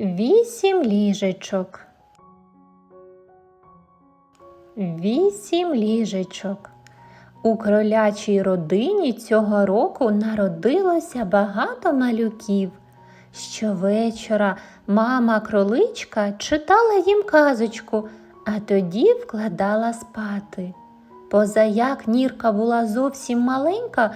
Вісім ліжечок. Вісім ліжечок. У кролячій родині цього року народилося багато малюків. Щовечора мама кроличка читала їм казочку, а тоді вкладала спати. Позаяк Нірка була зовсім маленька,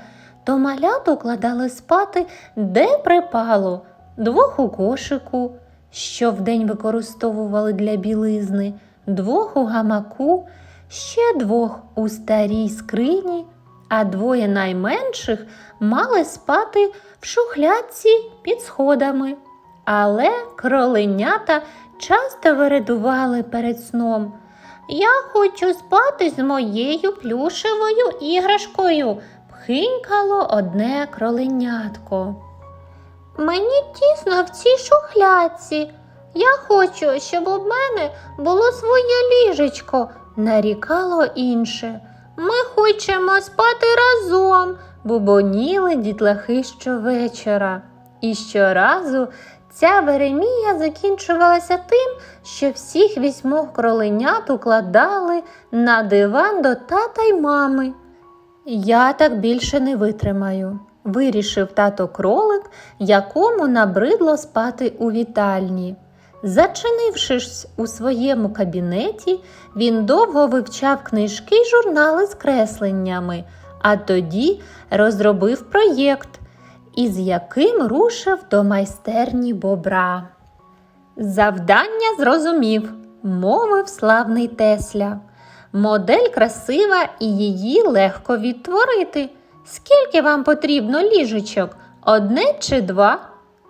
то малят укладали спати де припало, двох у кошику, що вдень використовували для білизни, двох у гамаку, ще двох у старій скрині, а двоє найменших мали спати в шухлядці під сходами. Але кроленята часто вередували перед сном. Я хочу спати з моєю плюшевою іграшкою, пхинькало одне кроленятко. Мені тісно в цій шухлядці. Я хочу, щоб у мене було своє ліжечко, нарікало інше. Ми хочемо спати разом, бубоніли дітлахи щовечора. І щоразу ця Веремія закінчувалася тим, що всіх вісьмох кроленят укладали на диван до тата й мами. Я так більше не витримаю, вирішив тато кролик, якому набридло спати у вітальні. Зачинившись у своєму кабінеті, він довго вивчав книжки й журнали з кресленнями, а тоді розробив проєкт, із яким рушив до майстерні бобра. Завдання зрозумів, мовив славний Тесля. Модель красива і її легко відтворити. Скільки вам потрібно ліжечок? Одне чи два?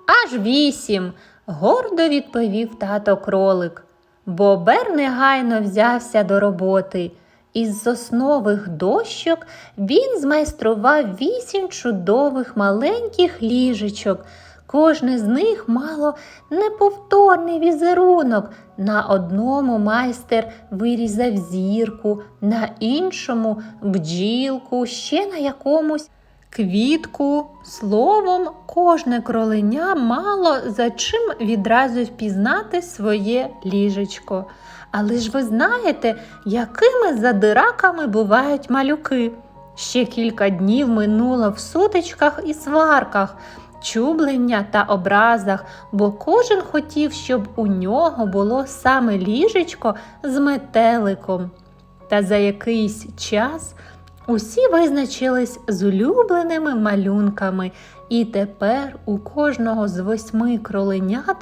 Аж вісім, гордо відповів тато кролик. Бобер негайно взявся до роботи. Із соснових дощок він змайстрував вісім чудових маленьких ліжечок. Кожне з них мало неповторний візерунок. На одному майстер вирізав зірку, на іншому бджілку, ще на якомусь квітку. Словом, кожне кроленя мало за чим відразу впізнати своє ліжечко. Але ж ви знаєте, якими задираками бувають малюки. Ще кілька днів минуло в сутичках і сварках, чублення та образах, бо кожен хотів, щоб у нього було саме ліжечко з метеликом. Та за якийсь час усі визначились з улюбленими малюнками, і тепер у кожного з восьми кроленят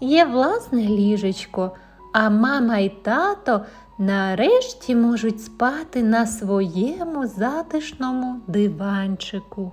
є власне ліжечко, а мама й тато нарешті можуть спати на своєму затишному диванчику.